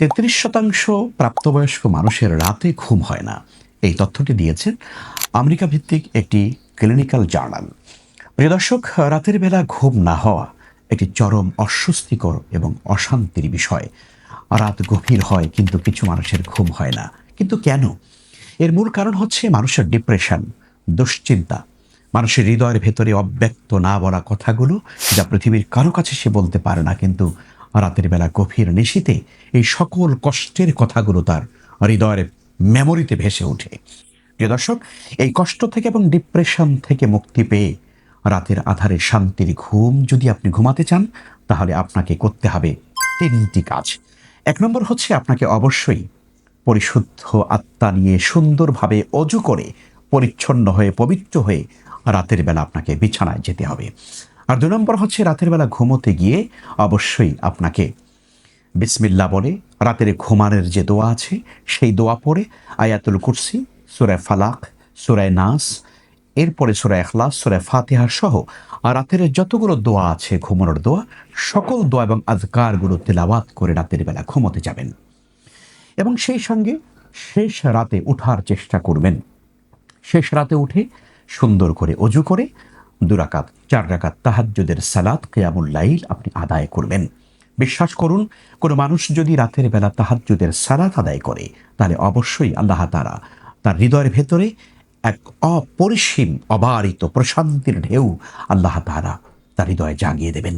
তেত্রিশ শতাংশ প্রাপ্তবয়স্ক মানুষের রাতে ঘুম হয় না। এই তথ্যটি দিয়েছেন আমেরিকা ভিত্তিক একটি ক্লিনিক্যাল জার্নাল। প্রিয় দর্শক, রাতের বেলা ঘুম না হওয়া একটি চরম অস্বস্তিকর এবং অশান্তির বিষয়। রাত গভীর হয়, কিন্তু কিছু মানুষের ঘুম হয় না। কিন্তু কেন? এর মূল কারণ হচ্ছে মানুষের ডিপ্রেশন, দুশ্চিন্তা। মানুষের হৃদয়ের ভেতরে অব্যক্ত না বলা কথাগুলো যা পৃথিবীর কারও কাছে সে বলতে পারে না, কিন্তু রাতের বেলা গভীর নিশীতে এই সকল কষ্টের কথাগুলো তার হৃদয়ের মেমোরিতে ভেসে ওঠে। প্রিয় দর্শক, এই কষ্ট থেকে এবং ডিপ্রেশন থেকে মুক্তি পেয়ে রাতের আধারে শান্তির ঘুম যদি আপনি ঘুমাতে চান, তাহলে আপনাকে করতে হবে তিনটি কাজ। এক নম্বর হচ্ছে আপনাকে অবশ্যই পরিশুদ্ধ আত্মা নিয়ে সুন্দরভাবে অজু করে, পরিচ্ছন্ন হয়ে, পবিত্র হয়ে রাতের বেলা আপনাকে বিছানায় যেতে হবে। আর দু নম্বর হচ্ছে রাতের বেলা ঘুমোতে গিয়ে অবশ্যই আপনাকে বিসমিল্লা বলে রাতের ঘুমানোর যে দোয়া আছে, সেই দোয়া পড়ে আয়াতুল কুরসি সুরায় ফালাক সুরায় নাস, এরপরে সুরায় এখলাস সুরায় ফাতেহা সহ আর রাতের যতগুলো দোয়া আছে, ঘুমানোর দোয়া, সকল দোয়া এবং আজকারগুলো তেলাওয়াত করে রাতের বেলা ঘুমোতে যাবেন। এবং সেই সঙ্গে শেষ রাতে ওঠার চেষ্টা করবেন। শেষ রাতে উঠে সুন্দর করে অজু করে দুরাকাত, চার রাকাত তাহাজ্জুদের সালাত, কেয়ামুল লাইল আপনি আদায় করবেন। বিশ্বাস করুন, কোনো মানুষ যদি রাতের বেলা তাহাজ্জুদের সালাত আদায় করে, তাহলে অবশ্যই আল্লাহ তারা তার হৃদয়ের ভেতরে এক অপরিসীম, অবারিত, প্রশান্তির ঢেউ আল্লাহ তারা তার হৃদয়ে জাগিয়ে দেবেন।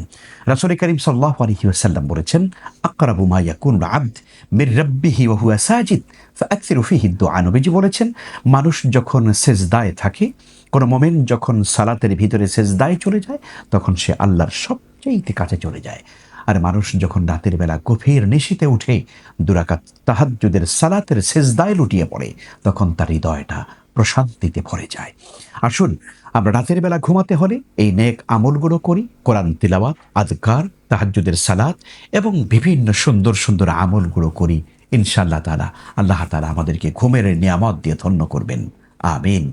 রাসুল করিম সাল্লাহ আলহি ওয়াসাল্লাম বলেছেন আকরাবু মা ইয়াকুন আব্দ মির রব্বিহি ওয়া হুয়া সাজিদ ফাকসিরু ফিহি দুআ নবীজি বলেছেন, মানুষ যখন সেজদায় থাকে কোনো মোমেন্ট যখন সালাতের ভিতরে সেজদায় চলে যায়, তখন সে আল্লাহর সবচেয়ে কাছে চলে যায়। আর মানুষ যখন রাতের বেলা গভীর নিশিতে উঠে, দুরাকাত তাহাজ্জুদের সালাতের সেজদায় লুটিয়ে পড়ে, তখন তার হৃদয়টা প্রশান্তিতে ভরে যায়। আসুন, আমরা রাতের বেলা ঘুমাতে হলে এই নেক আমলগুলো করি, কোরআন তিলাওয়াত, আজকার, তাহাজ্জুদের সালাত এবং বিভিন্ন সুন্দর সুন্দর আমলগুলো করি। ইনশাল্লাহ তালা আল্লাহ তালা আমাদেরকে ঘুমের নিয়ামত দিয়ে ধন্য করবেন। আমিন।